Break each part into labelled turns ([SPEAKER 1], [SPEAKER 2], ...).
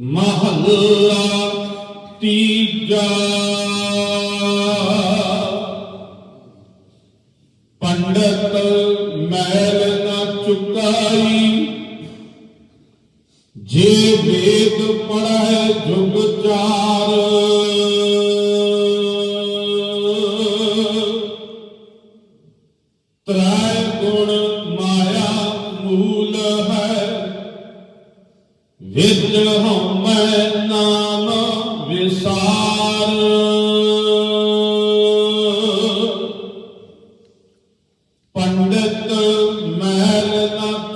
[SPEAKER 1] ਮਹੱਲਾ ਤੀਜਾ। ਪੰਡਤ ਮੈਲ ਨਾ ਚੁਕਾਈ। ਜੇ ਵੇਦ ਪੜੈ ਜੁਗ ਚਾਰ। ਤ੍ਰੈ ਗੁਣ ਮਾਇਆ ਮੂਲ ਹੈ। ਵਿਦਣ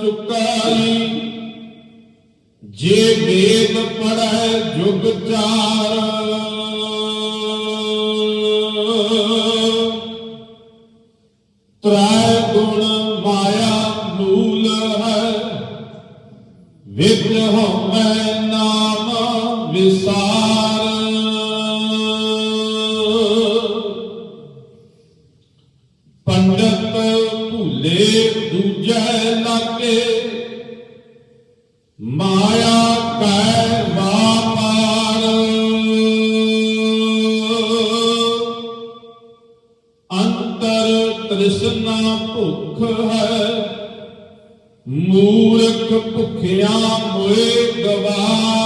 [SPEAKER 1] ਚੁਕਾਈ ਜੇ ਵੇਦ ਪੜੈ ਜੁਗ ਚਾਰ, ਤ੍ਰੈ ਗੁਣ ਮਾਇਆ ਮੂਲ ਹੈ। ਵਿਦ ਹਉਮੈ ਨਾਮ ਵਿਸਾਰ। ਦੂਜੈ ਲਾਗੇ ਮਾਇਆ ਕੈ ਵਾਪਾਰ। ਅੰਤਰ ਤ੍ਰਿਸ਼ਨਾ ਭੁੱਖ ਹੈ ਮੂਰਖ ਭੁਖਿਆ ਮੋਏ ਗਵਾ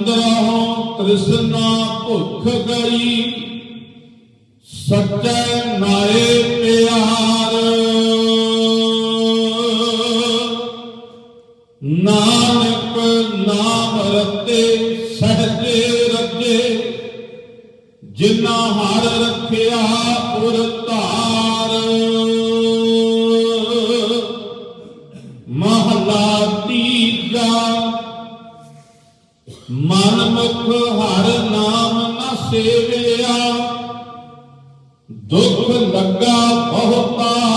[SPEAKER 1] ਅੰਦਰੋਂ ਤ੍ਰਿਸ਼ਨਾ ਭੁੱਖ ਗਈ। ਸੱਚੈ ਨਾਏ ਪਿਆਰ। ਨਾਨਕ ਨਾਮ ਰਤੇ ਸਹਜੇ ਰੱਜੇ। ਜਿਨਾ ਹਰ ਰੱਖਿਆ ਪੁਰ ਮਨ ਮੁਖ ਹਰ ਨਾਮ ਨਾ ਸੇਵਿਆ। ਦੁੱਖ ਲੱਗਾ ਬਹੁਤਾ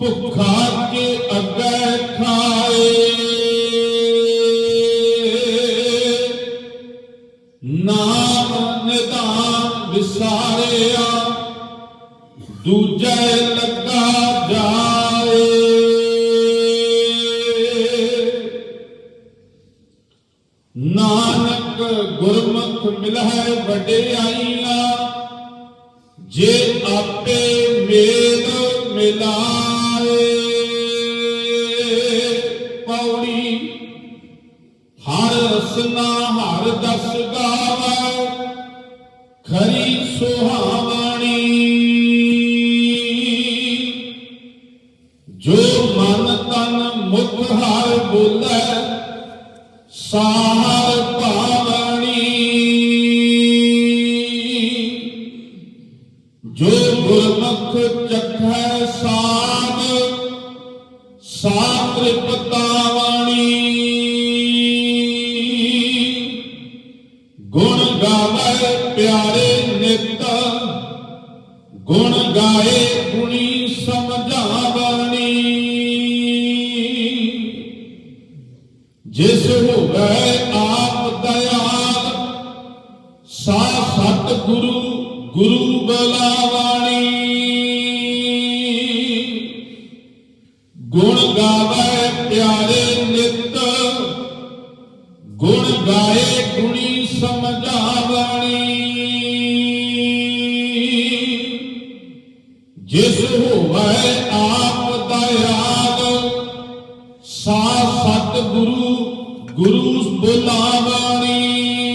[SPEAKER 1] ਭੁੱਖਾ ਕੇ ਅੱਗੇ ਖਾਏ ਨਾਮ ਨਿਦਾਨ ਵਿਸਾਰਿਆ ਦੂਜੇ ਲੱਗਾ ਜਾਏ ਨਾਨਕ ਗੁਰਮੁਖ ਮਿਲਹਿ ਵਡਿਆਈਆਂ ਜੇ ਆਪੇ ਮੇਲ ਮਿਲਾਏ ਹਰੀ ਸੁਹਾਵਣੀ। ਜੋ ਮਨ ਤਨ ਮੁਖ ਹਰ ਬੋਲੇ ਸਾਰ ਭਾਵਣੀ ਜੋ ਗੁਰਮੁਖ ਚਖੈ ਸਾਧ ਸਾਤ੍ਰਿ ਗੁਣ ਗਾਵੇ ਪਿਆਰੇ ਨਿਤ। ਗੁਣ ਗਾਏ ਗੁਣੀ ਸਮਝਾਵਣੀ ਜਿਸ ਹੋਵੇ ਆਪ ਦਇਆਲ, ਸਾ ਸਤ ਗੁਰੂ ਗੁਰੂ ਬਲਾਵਾਣੀ। ਗੁਣ ਗਾਵੇ ਪਿਆਰੇ ਜਿਸ ਹੋਵੇ ਆਪ ਦਇਆਲ ਸਾ ਸਤ ਗੁਰੂ ਗੁਰੂ ਬੁਲਾਵਣੀ।